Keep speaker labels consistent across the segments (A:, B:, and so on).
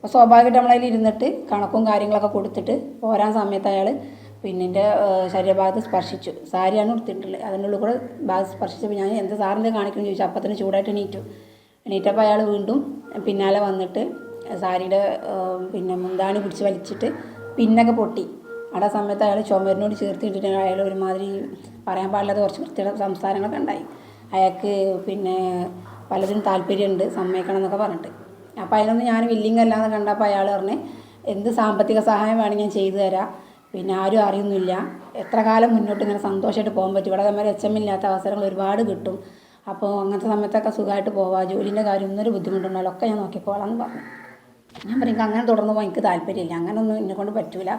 A: അപ്പോൾ സ്വാഭാവികമായിട്ട് നമ്മളതിൽ ഇരുന്നിട്ട് കണക്കും കാര്യങ്ങളൊക്കെ കൊടുത്തിട്ട് പോരാൻ സമയത്ത് അയാൾ പിന്നെ എന്റെ ശരീരഭാഗത്ത് സ്പർശിച്ചു. സാരിയാണ് ഉടുത്തിട്ടുള്ളത്. അതിന്റെ ഉള്ളിൽ കൂടെ ഭാഗത്ത് സ്പർശിച്ചപ്പോൾ ഞാൻ എന്ത് സാറിന്റെ കാണിക്കണം ചോദിച്ചു. അപ്പം തന്നെ ചൂടായിട്ട് എണീറ്റു. എണീറ്റപ്പോൾ അയാൾ വീണ്ടും പിന്നാലെ വന്നിട്ട് സാരിയുടെ പിന്നെ മുന്താണി പിടിച്ച് വലിച്ചിട്ട് പിന്നൊക്കെ പൊട്ടി. അവിടെ സമയത്ത് അയാൾ ചുമരിനോട് ചേർത്തിട്ടിട്ട് അയാൾ ഒരുമാതിരി പറയാൻ പാടില്ലാത്ത കുറച്ച് വൃത്തിയുടെ സംസാരങ്ങളൊക്കെ ഉണ്ടായി. അയാൾക്ക് പിന്നെ പലതിനും താല്പര്യമുണ്ട്. സമ്മതിക്കണം എന്നൊക്കെ പറഞ്ഞിട്ട്. അപ്പോൾ അതിനൊന്നും ഞാൻ വില്ലിങ് അല്ലാന്ന് കണ്ടപ്പോൾ അയാൾ പറഞ്ഞ് എന്ത് സാമ്പത്തിക സഹായം വേണമെങ്കിൽ ഞാൻ ചെയ്തു തരാം. പിന്നെ ആരും അറിയുന്നില്ല. എത്ര കാലം മുന്നോട്ട് ഇങ്ങനെ സന്തോഷമായിട്ട് പോകാൻ പറ്റും? ഇവിടെ നമ്മൾ എച്ച് എം ഇല്ലാത്ത അവസരങ്ങൾ ഒരുപാട് കിട്ടും. അപ്പോൾ അങ്ങനത്തെ സമയത്തൊക്കെ സുഖമായിട്ട് പോവാം. ജോലിന്റെ കാര്യം ഒന്നൊരു ബുദ്ധിമുട്ടുണ്ടല്ലോ ഒക്കെ ഞാൻ നോക്കിക്കോളാം എന്ന് പറഞ്ഞു. ഞാൻ പറയും "എനിക്ക് അങ്ങനെ തുടർന്ന് പോകാൻ എനിക്ക് താല്പര്യമില്ല. അങ്ങനൊന്നും എന്നെ കൊണ്ട് പറ്റൂല.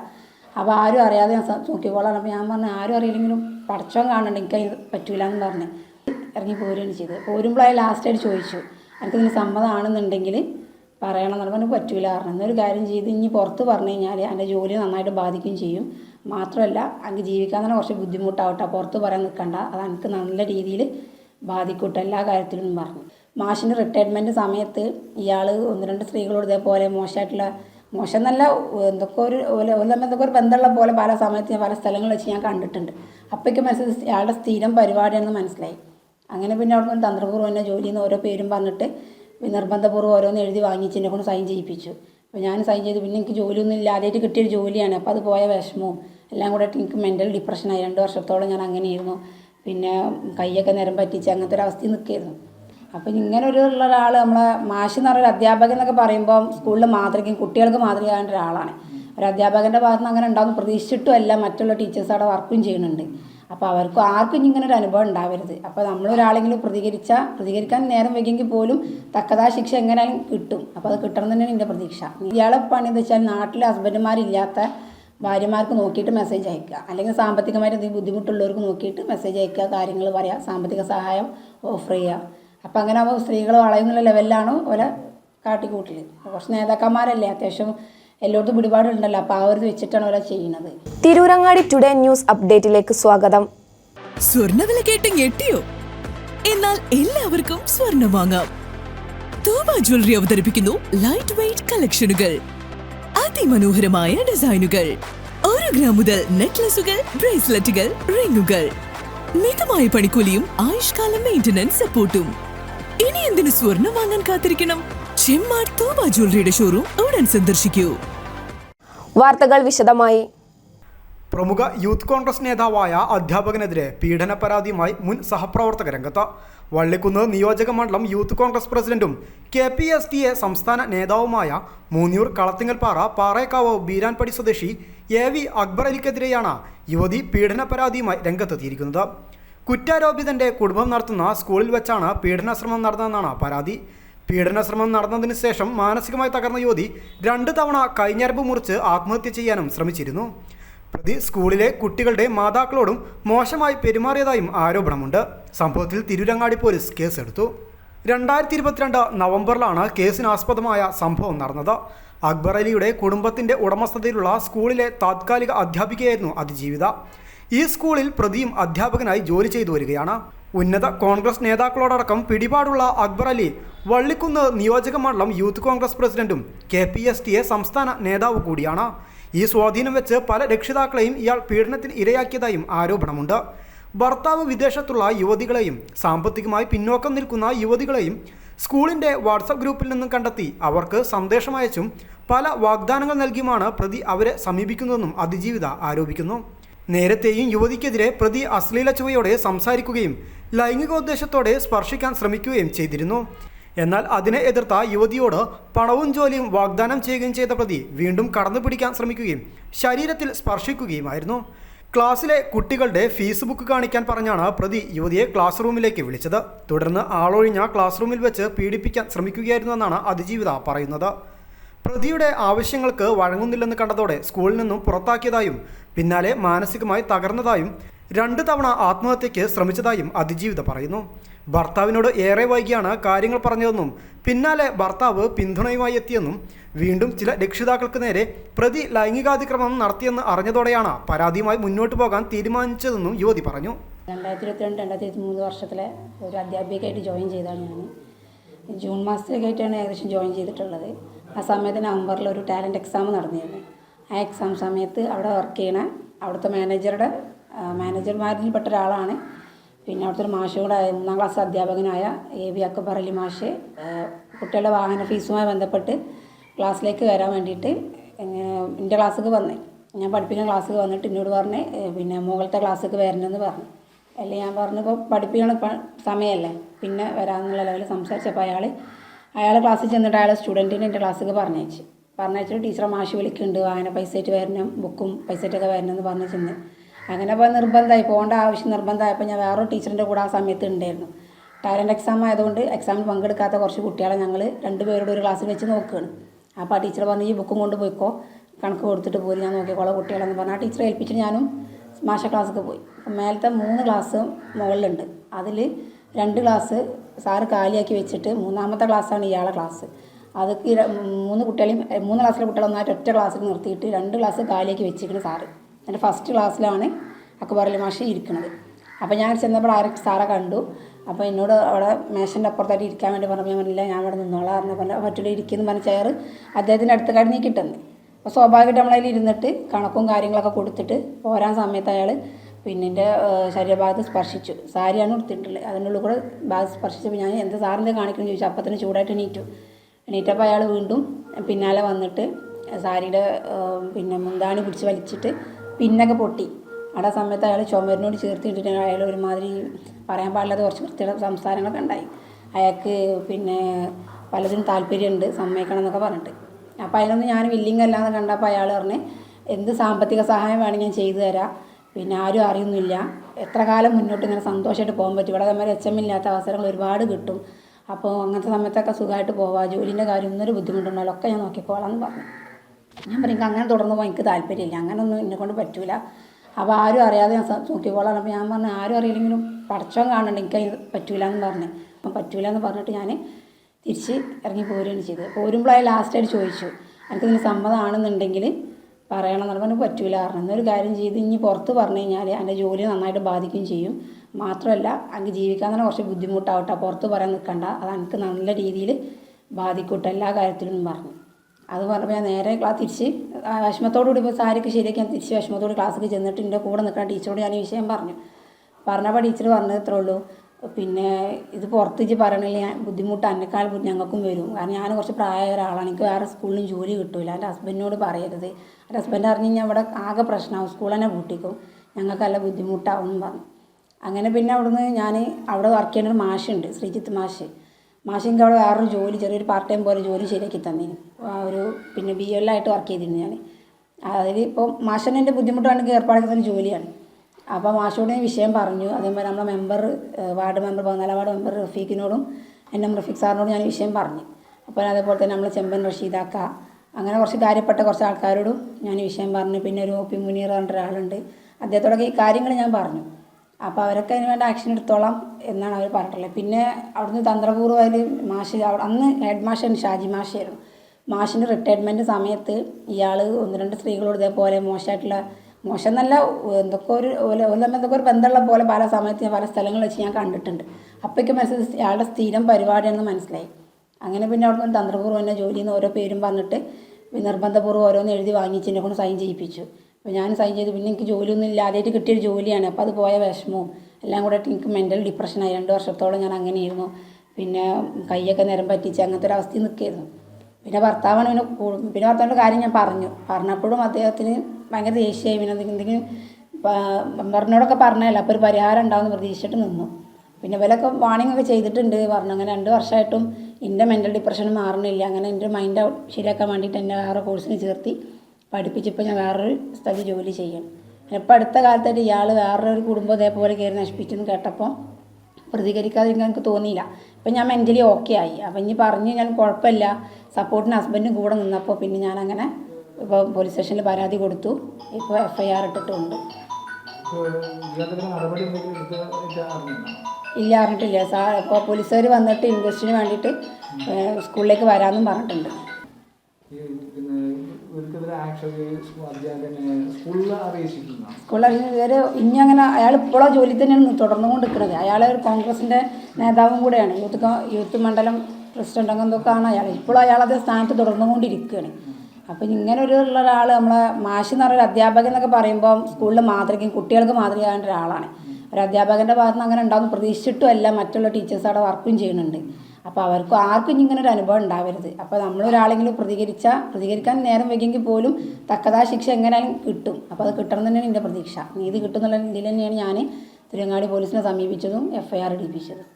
A: അപ്പോൾ ആരും അറിയാതെ ഞാൻ നോക്കിക്കോളാം. അപ്പോൾ ഞാൻ പറഞ്ഞു ആരും അറിയില്ലെങ്കിലും പഠിച്ചോ കാണണ്ട. എനിക്ക് അതിന് എന്ന് പറഞ്ഞ് ഇറങ്ങി പോരുകയാണ് ചെയ്തത്. പോരുമ്പോഴായി ലാസ്റ്റായിട്ട് ചോദിച്ചു എനിക്ക് ഇതിന് സമ്മതമാണെന്നുണ്ടെങ്കിൽ പറയണം എന്നുള്ളത് പറ്റൂല. കാരണം എന്നൊരു കാര്യം ചെയ്ത് ഇനി പുറത്ത് പറഞ്ഞു കഴിഞ്ഞാൽ എന്റെ ജോലി നന്നായിട്ട് ബാധിക്കുകയും ചെയ്യും. മാത്രമല്ല എനിക്ക് ജീവിക്കാൻ തന്നെ കുറച്ച് ബുദ്ധിമുട്ടാവട്ടെ. പുറത്ത് പറയാൻ നിൽക്കണ്ട. അത് എനിക്ക് നല്ല രീതിയിൽ ബാധിക്കൂട്ടെ എല്ലാ കാര്യത്തിലും പറഞ്ഞു. മാഷിന്റെ റിട്ടയർമെന്റ് സമയത്ത് ഇയാൾ ഒന്ന് രണ്ട് സ്ത്രീകളോട് ഇതേപോലെ മോശമായിട്ടുള്ള മോശം എന്നല്ല എന്തൊക്കെ ഒരു തമ്മിൽ എന്തൊക്കെ ഒരു ബന്ധമുള്ള പോലെ പല സമയത്ത് ഞാൻ പല സ്ഥലങ്ങളിൽ വെച്ച് ഞാൻ കണ്ടിട്ടുണ്ട്. അപ്പോഴേക്കും മനസ്സിൽ ഇയാളുടെ സ്ഥിരം പരിപാടിയാണെന്ന് മനസ്സിലായി. അങ്ങനെ പിന്നെ അവിടെ നിന്ന് തന്ത്രപൂർവം എന്നെ ജോലിയിൽ നിന്ന് ഓരോ പേരും പറഞ്ഞിട്ട് നിർബന്ധപൂർവം ഓരോന്ന് എഴുതി വാങ്ങിച്ച് എന്നെ കൊണ്ട് സൈൻ ചെയ്യിപ്പിച്ചു. അപ്പോൾ ഞാൻ സൈൻ ചെയ്ത് പിന്നെ എനിക്ക് ജോലിയൊന്നും ഇല്ലാതായിട്ട് കിട്ടിയൊരു ജോലിയാണ്. അപ്പോൾ അത് പോയ വിഷമവും. എല്ലാം കൂടെ എനിക്ക് മെന്റൽ ഡിപ്രഷനായി രണ്ട് വർഷത്തോളം ഞാൻ അങ്ങനെയായിരുന്നു. പിന്നെ കൈയൊക്കെ നിരം പറ്റിച്ച് അങ്ങനത്തെ ഒരു അവസ്ഥയിൽ നിൽക്കുകയായിരുന്നു. അപ്പം ഇങ്ങനെ ഒരു ഉള്ള ഒരാൾ നമ്മളെ മാഷ് എന്ന് പറയുന്ന അധ്യാപകൻ എന്നൊക്കെ പറയുമ്പോൾ സ്കൂളിൽ മാതൃകയും കുട്ടികൾക്ക് മാതൃകയാകേണ്ട ഒരാളാണ്. ഒരു അധ്യാപകന്റെ ഭാഗത്ത് നിന്ന് അങ്ങനെ ഉണ്ടാകുന്ന പ്രതീക്ഷിച്ചിട്ടും അല്ല. മറ്റുള്ള ടീച്ചേഴ്സ് അവിടെ വർക്കും ചെയ്യുന്നുണ്ട്. അപ്പോൾ അവർക്കും ആർക്കും ഇങ്ങനെ ഒരു അനുഭവം ഉണ്ടാവരുത്. അപ്പോൾ നമ്മളൊരാളെങ്കിലും പ്രതികരിച്ചാൽ പ്രതികരിക്കാൻ നേരം വൈകിയെങ്കിൽ പോലും തക്കതാ ശിക്ഷ എങ്ങനെയാലും കിട്ടും. അപ്പോൾ അത് കിട്ടണം തന്നെയാണ് എന്റെ പ്രതീക്ഷ. ഇയാളെ പണി എന്ന് വെച്ചാൽ നാട്ടിലെ ഹസ്ബൻഡുമാരില്ലാത്ത ഭാര്യമാർക്ക് നോക്കിയിട്ട് മെസ്സേജ് അയക്കുക. അല്ലെങ്കിൽ സാമ്പത്തികമായിട്ട് എന്തെങ്കിലും ബുദ്ധിമുട്ടുള്ളവർക്ക് നോക്കിയിട്ട് മെസ്സേജ് അയക്കുക കാര്യങ്ങൾ പറയുക സാമ്പത്തിക സഹായം ഓഫർ ചെയ്യുക അപ്പം അങ്ങനെ ആകുമ്പോൾ സ്ത്രീകൾ വളയുന്ന ലെവലിലാണ് ഓരോ കാട്ടിക്കൂട്ടിൽ കുറച്ച് നേതാക്കന്മാരല്ലേ അത്യാവശ്യം എല്ലായിടത്തും പിടിപാടുണ്ടല്ലോ. അപ്പോൾ ആ ഒരു വെച്ചിട്ടാണ് അവരെ ചെയ്യുന്നത്.
B: തിരൂരങ്ങാടി ടുഡേ ന്യൂസ് അപ്ഡേറ്റിലേക്ക് സ്വാഗതം.
C: സ്വർണവില കേട്ട് ഞെട്ടിയോ? എന്നാൽ എല്ലാവർക്കും സ്വർണം വാങ്ങാം. തൂബ ജ്വല്ലറി അവതരിപ്പിക്കുന്നു ലൈറ്റ് വെയ്റ്റ് കളക്ഷനുകൾ അതിമനോഹരമായ ഡിസൈനുകൾ ഒരു ഗ്രാം മുതൽ നെക്ലസുകൾ ബ്രേസ്ലെറ്റുകൾ റിങ്ങുകൾ മിതമായ പണിക്കൂലിയും ആയുഷ്കാല മെയിന്റനൻസ് സപ്പോർട്ടും ഇനി എന്തിനു സ്വർണം വാങ്ങാൻ കാത്തിരിക്കണം? ചെമ്മാട് തൂബ ജ്വല്ലറിയുടെ ഷോറൂം ഉടൻ സന്ദർശിക്കൂ.
B: വാർത്തകൾ വിശദമായി.
D: പ്രമുഖ യൂത്ത് കോൺഗ്രസ് നേതാവായ അധ്യാപകനെതിരെ പീഡന പരാതിയുമായി മുൻ സഹപ്രവർത്തക രംഗത്ത്. വള്ളിക്കുന്ന് നിയോജക മണ്ഡലം യൂത്ത് കോൺഗ്രസ് പ്രസിഡന്റും K P S T A സംസ്ഥാന നേതാവുമായ മൂന്നിയൂർ കളത്തിങ്ങൽപ്പാറ പാറേക്കാവ് ബീരാൻപടി സ്വദേശി എ വി അക്ബർ അലിക്കെതിരെയാണ് യുവതി പീഡന പരാതിയുമായി രംഗത്തെത്തിയിരിക്കുന്നത് കുറ്റാരോപിതന്റെ കുടുംബം നടത്തുന്ന സ്കൂളിൽ വെച്ചാണ് പീഡനശ്രമം നടന്നതെന്നാണ് പരാതി. പീഡനശ്രമം നടന്നതിന് ശേഷം മാനസികമായി തകർന്ന യുവതി രണ്ട് തവണ കൈഞ്ഞരമ്പ് മുറിച്ച് ആത്മഹത്യ ചെയ്യാനും ശ്രമിച്ചിരുന്നു. പ്രതി സ്കൂളിലെ കുട്ടികളുടെ മാതാക്കളോടും മോശമായി പെരുമാറിയതായും ആരോപണമുണ്ട്. സംഭവത്തിൽ തിരുരങ്ങാടി പോലീസ് കേസെടുത്തു. രണ്ടായിരത്തി ഇരുപത്തിരണ്ട് നവംബറിലാണ് കേസിനാസ്പദമായ സംഭവം നടന്നത്. അക്ബർ അലിയുടെ കുടുംബത്തിന്റെ ഉടമസ്ഥതയിലുള്ള സ്കൂളിലെ താത്കാലിക അധ്യാപികയായിരുന്നു അതിജീവിത. ഈ സ്കൂളിൽ പ്രതിയും അധ്യാപകനായി ജോലി ചെയ്തു വരികയാണ്. ഉന്നത കോൺഗ്രസ് നേതാക്കളോടക്കം പിടിപാടുള്ള അക്ബർ അലി വള്ളിക്കുന്ന് നിയോജക മണ്ഡലം യൂത്ത് കോൺഗ്രസ് പ്രസിഡന്റും K P S T A സംസ്ഥാന നേതാവ് കൂടിയാണ്. ഈ സ്വാധീനം വെച്ച് പല രക്ഷിതാക്കളെയും ഇയാൾ പീഡനത്തിന് ഇരയാക്കിയതായും ആരോപണമുണ്ട്. ഭർത്താവ് വിദേശത്തുള്ള യുവതികളെയും സാമ്പത്തികമായി പിന്നോക്കം നിൽക്കുന്ന യുവതികളെയും സ്കൂളിന്റെ വാട്സപ്പ് ഗ്രൂപ്പിൽ നിന്നും കണ്ടെത്തി അവർക്ക് സന്ദേശമയച്ചും പല വാഗ്ദാനങ്ങൾ നൽകിയുമാണ് പ്രതി അവരെ സമീപിക്കുന്നതെന്നും അതിജീവിത ആരോപിക്കുന്നു. നേരത്തെയും യുവതിക്കെതിരെ പ്രതി അശ്ലീല ചുവയോടെ സംസാരിക്കുകയും ലൈംഗികോദ്ദേശത്തോടെ സ്പർശിക്കാൻ ശ്രമിക്കുകയും ചെയ്തിരുന്നു. എന്നാൽ അതിനെ എതിർത്ത യുവതിയോട് പണവും ജോലിയും വാഗ്ദാനം ചെയ്യുകയും ചെയ്ത പ്രതി വീണ്ടും കടന്നു പിടിക്കാൻ ശ്രമിക്കുകയും ശരീരത്തിൽ സ്പർശിക്കുകയുമായിരുന്നു. ക്ലാസ്സിലെ കുട്ടികളുടെ ഫീസ് ബുക്ക് കാണിക്കാൻ പറഞ്ഞാണ് പ്രതി യുവതിയെ ക്ലാസ് റൂമിലേക്ക് വിളിച്ചത്. തുടർന്ന് ആളൊഴിഞ്ഞ ക്ലാസ് റൂമിൽ വെച്ച് പീഡിപ്പിക്കാൻ ശ്രമിക്കുകയായിരുന്നുവെന്നാണ് അതിജീവിത പറയുന്നത്. പ്രതിയുടെ ആവശ്യങ്ങൾക്ക് വഴങ്ങുന്നില്ലെന്ന് കണ്ടതോടെ സ്കൂളിൽ നിന്നും പുറത്താക്കിയതായും പിന്നാലെ മാനസികമായി തകർന്നതായും രണ്ട് തവണ ആത്മഹത്യയ്ക്ക് ശ്രമിച്ചതായും അതിജീവിത പറയുന്നു. ഭർത്താവിനോട് ഏറെ വൈകിയാണ് കാര്യങ്ങൾ പറഞ്ഞതെന്നും പിന്നാലെ ഭർത്താവ് പിന്തുണയുമായി എത്തിയെന്നും വീണ്ടും ചില രക്ഷിതാക്കൾക്ക് നേരെ പ്രതി ലൈംഗികാതിക്രമം നടത്തിയെന്ന് അറിഞ്ഞതോടെയാണ് പരാതിയുമായി മുന്നോട്ട് പോകാൻ തീരുമാനിച്ചതെന്നും യുവതി പറഞ്ഞു.
A: രണ്ടായിരത്തി ഇരുപത്തിരണ്ട് രണ്ടായിരത്തി ഇരുപത്തി മൂന്ന് വർഷത്തിലെ ഒരു അധ്യാപികയായിട്ട് ജോയിൻ ചെയ്താണ് ഞാൻ. ജൂൺ മാസത്തിലേക്കായിട്ടാണ് ഏകദേശം ജോയിൻ ചെയ്തിട്ടുള്ളത്. ആ സമയത്ത് നവംബറിൽ ഒരു ടാലന്റ് എക്സാം നടന്നിരുന്നു. ആ എക്സാം സമയത്ത് അവിടെ വർക്ക് ചെയ്യണ അവിടുത്തെ മാനേജറുടെ മാനേജർമാരിൽ പെട്ട ഒരാളാണ്. പിന്നെ അവിടുത്തെ ഒരു മാഷ് കൂടെ ഒന്നാം ക്ലാസ് അധ്യാപകനായ എ വി അക്ബർ അലി മാഷ് കുട്ടികളുടെ വാഹന ഫീസുമായി ബന്ധപ്പെട്ട് ക്ലാസ്സിലേക്ക് വരാൻ വേണ്ടിയിട്ട് എന്റെ ക്ലാസ്സിലേക്ക് വന്നേ. ഞാൻ പഠിപ്പിക്കുന്ന ക്ലാസ്സിൽ വന്നിട്ട് എന്നോട് പറഞ്ഞ് പിന്നെ മുകളിലത്തെ ക്ലാസ്സിലേക്ക് വരണമെന്ന് പറഞ്ഞു. അല്ല ഞാൻ പറഞ്ഞപ്പോൾ പഠിപ്പിക്കണ സമയമല്ലേ? പിന്നെ വരാമെന്നുള്ള ലെവലിൽ സംസാരിച്ചപ്പോൾ അയാൾ അയാൾ ക്ലാസ്സിൽ ചെന്നിട്ട് അയാൾ സ്റ്റുഡന്റിനെ എന്റെ ക്ലാസ്സിലേക്ക് പറഞ്ഞയച്ചു. പറഞ്ഞയച്ചിട്ട് ടീച്ചറെ മാഷ് വിളിക്കുന്നുണ്ട് വായന പൈസ ആയിട്ട് വരണം ബുക്കും പൈസ ആയിട്ടൊക്കെ വരണം എന്ന് പറഞ്ഞ് ചെന്ന്. അങ്ങനെ അപ്പോൾ നിർബന്ധമായി പോകേണ്ട ആവശ്യം നിർബന്ധമായപ്പോൾ ഞാൻ വേറൊരു ടീച്ചറിന്റെ കൂടെ ആ സമയത്ത് ഉണ്ടായിരുന്നു. ടാലന്റ് എക്സാം ആയതുകൊണ്ട് എക്സാമിൽ പങ്കെടുക്കാത്ത കുറച്ച് കുട്ടികളെ ഞങ്ങൾ രണ്ടുപേരോട് ഒരു ക്ലാസ്സിൽ വെച്ച് നോക്കുകയാണ്. അപ്പോൾ ആ ടീച്ചർ പറഞ്ഞ് ഈ ബുക്കും കൊണ്ട് പോയിക്കോ കണക്ക് കൊടുത്തിട്ട് പോയി ഞാൻ നോക്കിക്കോളാം കുട്ടികളെന്ന് പറഞ്ഞാൽ ആ ടീച്ചറെ ഏൽപ്പിച്ചിട്ട് ഞാനും മാഷ ക്ലാസ്സൊക്കെ പോയി. മേലത്തെ മൂന്ന് ക്ലാസ് മുകളിലുണ്ട്. അതിൽ രണ്ട് ക്ലാസ് സാറ് കാലിയാക്കി വെച്ചിട്ട് മൂന്നാമത്തെ ക്ലാസ്സാണ് ഇയാളെ ക്ലാസ് അതൊക്കെ മൂന്ന് കുട്ടികളെയും മൂന്ന് ക്ലാസ്സിലെ കുട്ടികളെ ഒന്നായിട്ട് ഒറ്റ ക്ലാസ്സിൽ നിർത്തിയിട്ട് രണ്ട് ക്ലാസ് കാലിയാക്കി വെച്ചിരിക്കുന്നത് സാറ് എന്റെ ഫസ്റ്റ് ക്ലാസ്സിലാണ് അക്ബറലി മാഷ് ഇരിക്കുന്നത് അപ്പോൾ ഞാൻ ചെന്നപ്പോൾ ആരെ സാറെ കണ്ടു. അപ്പോൾ എന്നോട് അവിടെ മേശന്റെ അപ്പുറത്തായിട്ട് ഇരിക്കാൻ വേണ്ടി പറഞ്ഞു ഞാൻ പറഞ്ഞില്ല ഞാൻ അവിടെ നിന്നോളാം പറഞ്ഞു. പറഞ്ഞ പറ്റില്ല ഇരിക്കുന്നു പറഞ്ഞ ചെയർ അദ്ദേഹത്തിന്റെ അടുത്ത് കാര്യം നീ കിട്ടുന്നത് അപ്പോൾ സ്വാഭാവികമായിട്ട് നമ്മളതിൽ ഇരുന്നിട്ട് കണക്കും കാര്യങ്ങളൊക്കെ കൊടുത്തിട്ട് പോരാൻ സമയത്ത് അയാൾ പിന്നെ എന്റെ ശരീരഭാഗത്ത് സ്പർശിച്ചു. സാരിയാണ് കൊടുത്തിട്ടുള്ളത് അതിനുള്ളിൽ കൂടെ ഭാഗത്ത് സ്പർശിച്ചപ്പോൾ ഞാൻ എന്താ സാറിന്റെ കാണിക്കണമെന്ന് ചോദിച്ചു. അപ്പത്തിന് ചൂടായിട്ട് എണീറ്റു. എണീറ്റപ്പോൾ അയാൾ വീണ്ടും പിന്നാലെ വന്നിട്ട് സാരിയുടെ പിന്നെ മുന്താണി പിടിച്ച് വലിച്ചിട്ട് പിന്നൊക്കെ പൊട്ടി. അവിടെ സമയത്ത് അയാൾ ചുമരിനോട് ചേർത്തിട്ടിട്ട് അയാൾ ഒരുമാതിരി പറയാൻ പാടില്ലാത്ത കുറച്ച് വൃത്തിയുടെ സംസാരങ്ങളൊക്കെ ഉണ്ടായി. അയാൾക്ക് പിന്നെ പലതിനും താല്പര്യമുണ്ട് സമ്മതിക്കണം എന്നൊക്കെ പറഞ്ഞിട്ട്. അപ്പോൾ അതിനൊന്നും ഞാൻ വില്ലിങ് അല്ലാന്ന് കണ്ടപ്പോൾ അയാൾ പറഞ്ഞ് എന്ത് സാമ്പത്തിക സഹായം വേണമെങ്കിൽ ഞാൻ ചെയ്തു തരാം. പിന്നെ ആരും അറിയുന്നില്ല. എത്ര കാലം മുന്നോട്ട് ഇങ്ങനെ സന്തോഷമായിട്ട് പോകാൻ പറ്റും? ഇവിടെ നമ്മൾ എച്ച് ഇല്ലാത്ത അവസരങ്ങൾ ഒരുപാട് കിട്ടും. അപ്പോൾ അങ്ങനത്തെ സമയത്തൊക്കെ സുഖമായിട്ട് പോവാം. ജോലിന്റെ കാര്യം ഒന്നൊരു ബുദ്ധിമുട്ടുണ്ടല്ലോ. ഒക്കെ ഞാൻ നോക്കിക്കോളാം എന്ന് പറഞ്ഞു. ഞാൻ പറയും "എനിക്ക് അങ്ങനെ തുടർന്ന് പോകാൻ എനിക്ക് താല്പര്യമില്ല. അങ്ങനൊന്നും എന്നെ കൊണ്ട് പറ്റൂല. അപ്പോൾ ആരും അറിയാതെ ഞാൻ നോക്കിക്കോളാം. അപ്പോൾ ഞാൻ പറഞ്ഞു ആരും അറിയില്ലെങ്കിലും പടച്ചോൻ കാണണ്ട എനിക്ക് അതിന് എന്ന് പറഞ്ഞു. അപ്പം പറ്റില്ല എന്ന് പറഞ്ഞിട്ട് ഞാൻ തിരിച്ച് ഇറങ്ങി പോരുകയാണ് ചെയ്തത്. പോരുമ്പോഴായി ലാസ്റ്റായിട്ട് ചോദിച്ചു എനിക്ക് ഇതിന് സമ്മതമാണെന്നുണ്ടെങ്കിൽ പറയണം. എന്ന് പറഞ്ഞു പറ്റൂല. പറഞ്ഞു എന്നൊരു കാര്യം ചെയ്ത് ഇനി പുറത്ത് പറഞ്ഞു കഴിഞ്ഞാൽ എന്റെ ജോലി നന്നായിട്ട് ബാധിക്കുകയും ചെയ്യും. മാത്രമല്ല അങ്ങ് ജീവിക്കാൻ തന്നെ കുറച്ച് ബുദ്ധിമുട്ടാവട്ടെ. പുറത്ത് പറയാൻ നിൽക്കണ്ട. അത് എനിക്ക് നല്ല രീതിയിൽ ബാധിക്കൂട്ടെ എല്ലാ കാര്യത്തിലും പറഞ്ഞു. അത് പറഞ്ഞപ്പോൾ ഞാൻ നേരെ ക്ലാസ് തിരിച്ച് വിഷമത്തോടുകൂടി കൂടി ഇപ്പോൾ സാരിക്ക് ശരിയാക്കി ഞാൻ തിരിച്ച് വിഷമത്തോട് ക്ലാസ്സിൽ ചെന്നിട്ട് എന്റെ കൂടെ നിൽക്കുന്ന ടീച്ചറോട് ഞാൻ ഈ വിഷയം പറഞ്ഞു. പറഞ്ഞപ്പോൾ ടീച്ചർ പറഞ്ഞത് ഇത്രേ ഉള്ളൂ. പിന്നെ ഇത് പുറത്തേക്ക് പറയണമെങ്കിൽ ഞാൻ ബുദ്ധിമുട്ട് എന്നെക്കാൾ ഞങ്ങൾക്കും വരും. കാരണം ഞാൻ കുറച്ച് പ്രായമായ ഒരാളാണ്. എനിക്ക് വേറെ സ്കൂളിലും ജോലി കിട്ടില്ല എന്റെ ഹസ്ബൻഡിനോട് പറയരുത്. എന്റെ ഹസ്ബൻഡ് അറിഞ്ഞ് കഴിഞ്ഞാൽ ഇവിടെ ആകെ പ്രശ്നമാവും. സ്കൂൾ തന്നെ ഞങ്ങൾക്ക് നല്ല ബുദ്ധിമുട്ടാവും എന്ന് പറഞ്ഞു. അങ്ങനെ പിന്നെ അവിടുന്ന് ഞാൻ അവിടെ വർക്ക് ചെയ്യുന്ന ഒരു മാഷുണ്ട് ശ്രീജിത്ത് മാഷ്. മാഷിന്റെ അവിടെ വേറൊരു ജോലി ചെറിയൊരു പാർട്ട് ടൈം പോലെ ജോലി ശരിയാക്കി തന്നിന്. ആ ഒരു പിന്നെ ബി എല്ലായിട്ട് വർക്ക് ചെയ്തിരുന്നു ഞാൻ അതിൽ ഇപ്പോൾ മാഷന് എന്റെ ബുദ്ധിമുട്ടാണെങ്കിൽ ഏർപ്പാടാക്കി തന്നെ ജോലിയാണ്. അപ്പോൾ മാഷോട് ഞാൻ വിഷയം പറഞ്ഞു. അതേപോലെ നമ്മുടെ മെമ്പർ വാർഡ് മെമ്പർ പതിനാലാം വാർഡ് മെമ്പർ റഫീഖിനോടും എൻ എം റഫീഖ് സാറിനോടും ഞാൻ വിഷയം പറഞ്ഞു. അപ്പോൾ അതേപോലെ തന്നെ നമ്മൾ ചെമ്പൻ റഷീദാക്ക അങ്ങനെ കുറച്ച് കാര്യപ്പെട്ട കുറച്ച് ആൾക്കാരോടും ഞാൻ വിഷയം പറഞ്ഞു. പിന്നെ ഒരു ഒ പി മുനീർ പറഞ്ഞ ഒരാളുണ്ട് അദ്ദേഹത്തോടൊക്കെ ഈ കാര്യങ്ങൾ ഞാൻ പറഞ്ഞു. അപ്പോൾ അവരൊക്കെ അതിന് വേണ്ട ആക്ഷൻ എടുത്തോളാം എന്നാണ് അവർ പറഞ്ഞിട്ടുള്ളത് പിന്നെ അവിടുന്ന് തന്ത്രപൂർവം മാഷ് അന്ന് ഹെഡ് മാഷാണ് ഷാജി മാഷായിരുന്നു മാഷിന്റെ റിട്ടയർമെന്റ് സമയത്ത് ഇയാൾ ഒന്ന് രണ്ട് സ്ത്രീകളോട് ഇതേപോലെ മോശമായിട്ടുള്ള മോശം എന്നല്ല എന്തൊക്കെ ഒരു ഓല തമ്മിൽ എന്തൊക്കെ ഒരു ബന്ധമുള്ള പോലെ പല സമയത്ത് ഞാൻ പല സ്ഥലങ്ങളിൽ വെച്ച് ഞാൻ കണ്ടിട്ടുണ്ട്. അപ്പോഴേക്കും മനസ്സിൽ ഇയാളുടെ സ്ഥിരം പരിപാടിയാണെന്ന് മനസ്സിലായി. അങ്ങനെ പിന്നെ അവിടെ നിന്ന് തന്ത്രപൂർവം എന്നെ ജോലിയിൽ നിന്ന് ഓരോ പേരും പറഞ്ഞിട്ട് നിർബന്ധപൂർവം ഓരോന്ന് എഴുതി വാങ്ങിച്ച് എന്നെ കൊണ്ട് സൈൻ ചെയ്യിപ്പിച്ചു. അപ്പോൾ ഞാൻ സൈൻ ചെയ്ത്. പിന്നെ എനിക്ക് ജോലിയൊന്നും ഇല്ലാതായിട്ട് കിട്ടിയൊരു ജോലിയാണ്. അപ്പോൾ അത് പോയ വിഷമവും. എല്ലാം കൂടെ എനിക്ക് മെന്റൽ ഡിപ്രഷനായി രണ്ട് വർഷത്തോളം ഞാൻ അങ്ങനെയായിരുന്നു. പിന്നെ കൈയൊക്കെ നേരം പറ്റിച്ച് അങ്ങനത്തെ ഒരു അവസ്ഥയിൽ നിൽക്കുകയായിരുന്നു. പിന്നെ ഭർത്താവാണ് പിന്നെ പിന്നെ ഭർത്താവിന്റെ കാര്യം ഞാൻ പറഞ്ഞു. പറഞ്ഞപ്പോഴും അദ്ദേഹത്തിന് ഭയങ്കര ദേഷ്യമായി പിന്നെ എന്തെങ്കിലും പറഞ്ഞോടൊക്കെ പറഞ്ഞതല്ല. അപ്പോൾ ഒരു പരിഹാരം ഉണ്ടാവുമെന്ന് പ്രതീക്ഷിച്ചിട്ട് നിന്നു. പിന്നെ ഇവരൊക്കെ വാണിംഗ് ഒക്കെ ചെയ്തിട്ടുണ്ട്. പറഞ്ഞു അങ്ങനെ രണ്ട് വർഷമായിട്ടും എന്റെ മെന്റൽ ഡിപ്രഷൻ മാറണില്ല. അങ്ങനെ എന്റെ മൈൻഡ് ശരിയാക്കാൻ വേണ്ടിയിട്ട് എന്നെ വേറെ കോഴ്സിന് ചേർത്തി. പഠിപ്പിച്ചപ്പോൾ ഞാൻ വേറൊരു സ്ഥലത്ത് ജോലി ചെയ്യണം ഇപ്പോൾ അടുത്ത കാലത്തായിട്ട് ഇയാൾ വേറൊരു കുടുംബം ഇതേപോലെ കയറി നശിപ്പിച്ചെന്ന് കേട്ടപ്പോൾ പ്രതികരിക്കാതിരിക്കാൻ എനിക്ക് തോന്നിയില്ല. ഇപ്പം ഞാൻ മെന്റലി ഓക്കെ ആയി. അപ്പം ഇനി പറഞ്ഞ് ഞാൻ കുഴപ്പമില്ല. സപ്പോർട്ടിന് ഹസ്ബൻഡും കൂടെ നിന്നപ്പോൾ പിന്നെ ഞാൻ അങ്ങനെ ഇപ്പോൾ പോലീസ് സ്റ്റേഷനിൽ പരാതി കൊടുത്തു. ഇപ്പോൾ എഫ് ഐ ആർ ഇട്ടിട്ടുണ്ട്. ഇല്ല അറിഞ്ഞിട്ടില്ല. സാർ ഇപ്പോൾ പോലീസുകാർ വന്നിട്ട് ഇൻവെസ്റ്റിന് വേണ്ടിയിട്ട് സ്കൂളിലേക്ക് വരാമെന്നും പറഞ്ഞിട്ടുണ്ട്.
E: ഇവർക്കെതിരെ ആക്ഷൻ
A: ഇനി അങ്ങനെ അയാൾ ഇപ്പോഴും ജോലി തന്നെയാണ് തുടർന്നുകൊണ്ട് നിൽക്കുന്നത് അയാൾ കോൺഗ്രസിന്റെ നേതാവും കൂടെയാണ്. യൂത്ത് യൂത്ത് മണ്ഡലം പ്രസിഡന്റ് അങ്ങനെ എന്തൊക്കെയാണ് അയാൾ. ഇപ്പോഴും അയാൾ അതേ സ്ഥാനത്ത് തുടർന്നുകൊണ്ടിരിക്കുകയാണ് അപ്പം ഇങ്ങനെ ഒരു ഉള്ള ഒരാൾ നമ്മളെ മാഷി എന്ന് പറയുന്ന അധ്യാപകൻ എന്നൊക്കെ പറയുമ്പോൾ സ്കൂളിൽ മാതൃകയും കുട്ടികൾക്ക് മാതൃകയാകേണ്ട ഒരാളാണ്. ഒരു അധ്യാപകന്റെ ഭാഗത്ത് നിന്ന് അങ്ങനെ ഉണ്ടാകും പ്രതീക്ഷിച്ചിട്ടും അല്ല. മറ്റുള്ള ടീച്ചേഴ്സ് അവിടെ വർക്കും ചെയ്യുന്നുണ്ട്. അപ്പോൾ അവർക്കും ആർക്കും ഇനി ഇങ്ങനെ ഒരു അനുഭവം ഉണ്ടാവരുത്. അപ്പോൾ നമ്മളൊരാളെങ്കിലും പ്രതികരിച്ചാൽ പ്രതികരിക്കാൻ നേരം വൈകിയെങ്കിൽ പോലും തക്കതാ ശിക്ഷ എങ്ങനെയാലും കിട്ടും. അപ്പോൾ അത് കിട്ടണം തന്നെയാണ് എന്റെ പ്രതീക്ഷ. നീതി കിട്ടും എന്നുള്ള ഇതിൽ തന്നെയാണ് ഞാൻ തിരുവങ്ങാടി പോലീസിനെ സമീപിച്ചതും എഫ് ഐ ആർ ഇടിപ്പിച്ചതും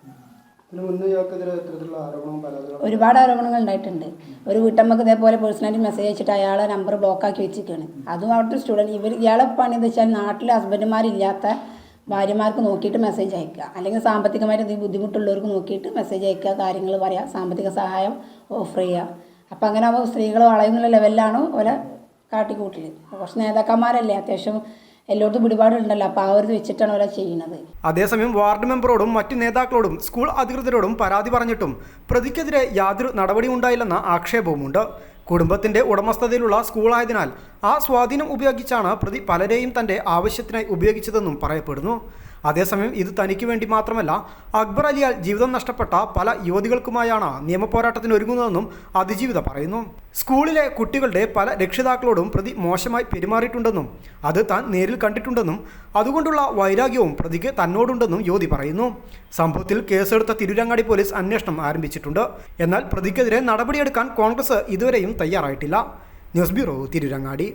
A: ഒരുപാട് ആരോപണങ്ങൾ ഉണ്ടായിട്ടുണ്ട്. ഒരു വീട്ടമ്മക്ക് ഇതേപോലെ പേഴ്സണാലിറ്റി മെസ്സേജ് അയച്ചിട്ട് അയാളെ നമ്പർ ബ്ലോക്കാക്കി വെച്ചിരിക്കുകയാണ്. അതും അവിടുത്തെ സ്റ്റുഡന്റ് ഇവർ ഇയാളെ പണി എന്താ വെച്ചാൽ നാട്ടിൽ ഹസ്ബൻഡുമാരില്ലാത്ത ഭാര്യമാർക്ക് നോക്കിയിട്ട് മെസ്സേജ് അയക്കുക. അല്ലെങ്കിൽ സാമ്പത്തികമായിട്ട് എന്തെങ്കിലും ബുദ്ധിമുട്ടുള്ളവർക്ക് നോക്കിയിട്ട് മെസ്സേജ് അയക്കുക കാര്യങ്ങൾ പറയുക സാമ്പത്തിക സഹായം ഓഫർ ചെയ്യുക. അപ്പോൾ അങ്ങനെ ആകുമ്പോൾ സ്ത്രീകൾ വളയുന്ന ലെവലിലാണ് ഓല കാട്ടിക്കൂട്ടിൽ കുറച്ച് നേതാക്കന്മാരല്ലേ അത്യാവശ്യം എല്ലായിടത്തും പിടിപാടുണ്ടല്ലോ അപ്പോൾ ആ ഒരു വെച്ചിട്ടാണ് അവരെ ചെയ്യുന്നത്.
D: അതേസമയം വാർഡ് മെമ്പറോടും മറ്റു നേതാക്കളോടും സ്കൂൾ അധികൃതരോടും പരാതി പറഞ്ഞിട്ടും പ്രതിക്കെതിരെ യാതൊരു നടപടിയും ഉണ്ടായില്ലെന്ന ആക്ഷേപവുമുണ്ട്. കുടുംബത്തിന്റെ ഉടമസ്ഥതയിലുള്ള സ്കൂളായതിനാൽ ആ സ്വാധീനം ഉപയോഗിച്ചാണ് പ്രതി പലരെയും തന്റെ ആവശ്യത്തിനായി ഉപയോഗിച്ചതെന്നും പറയപ്പെടുന്നു. അതേസമയം ഇത് തനിക്ക് വേണ്ടി മാത്രമല്ല അക്ബർ അലിയാൽ ജീവിതം നഷ്ടപ്പെട്ട പല യുവതികൾക്കുമായാണ് നിയമപോരാട്ടത്തിന് ഒരുങ്ങുന്നതെന്നും അതിജീവിത പറയുന്നു. സ്കൂളിലെ കുട്ടികളുടെ പല രക്ഷിതാക്കളോടും പ്രതി മോശമായി പെരുമാറിയിട്ടുണ്ടെന്നും അത് താൻ നേരിൽ കണ്ടിട്ടുണ്ടെന്നും അതുകൊണ്ടുള്ള വൈരാഗ്യവും പ്രതിക്ക് തന്നോടുണ്ടെന്നും യുവതി പറയുന്നു. സംഭവത്തിൽ കേസെടുത്ത തിരുരങ്ങാടി പോലീസ് അന്വേഷണം ആരംഭിച്ചിട്ടുണ്ട്. എന്നാൽ പ്രതിക്കെതിരെ നടപടിയെടുക്കാൻ കോൺഗ്രസ് ഇതുവരെയും തയ്യാറായിട്ടില്ല. News bureau Tirurangadi.